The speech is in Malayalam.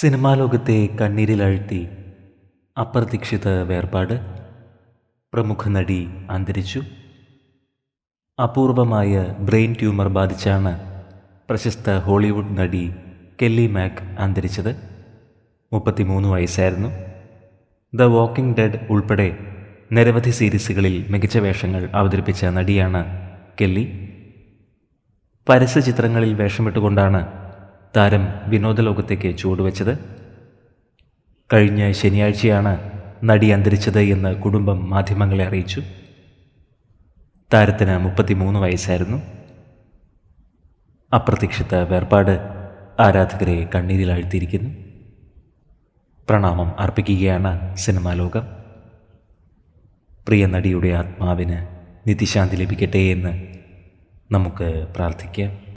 സിനിമാ ലോകത്തെ കണ്ണീരിലഴ്ത്തി അപ്രതീക്ഷിത വേർപാട് പ്രമുഖ നടി അന്തരിച്ചു. അപൂർവമായ ബ്രെയിൻ ട്യൂമർ ബാധിച്ചാണ് പ്രശസ്ത ഹോളിവുഡ് നടി കെല്ലി മാക് അന്തരിച്ചത്. മുപ്പത്തിമൂന്ന് വയസ്സായിരുന്നു. ദ വാക്കിംഗ് ഡെഡ് ഉൾപ്പെടെ നിരവധി സീരീസുകളിൽ മികച്ച വേഷങ്ങൾ അവതരിപ്പിച്ച നടിയാണ് കെല്ലി. പരസ്യ ചിത്രങ്ങളിൽ വേഷമിട്ടുകൊണ്ടാണ് താരം വിനോദലോകത്തേക്ക് ചുവടുവെച്ചത്. കഴിഞ്ഞ ശനിയാഴ്ചയാണ് നടി അന്തരിച്ചത് എന്ന് കുടുംബം മാധ്യമങ്ങളെ അറിയിച്ചു. താരത്തിന് മുപ്പത്തിമൂന്ന് വയസ്സായിരുന്നു. അപ്രതീക്ഷിത വേർപാട് ആരാധകരെ കണ്ണീരിലാഴ്ത്തിയിരിക്കുന്നു. പ്രണാമം അർപ്പിക്കുകയാണ് സിനിമാ ലോകം. പ്രിയ നടിയുടെ ആത്മാവിന് നിത്യശാന്തി ലഭിക്കട്ടെ എന്ന് നമുക്ക് പ്രാർത്ഥിക്കാം.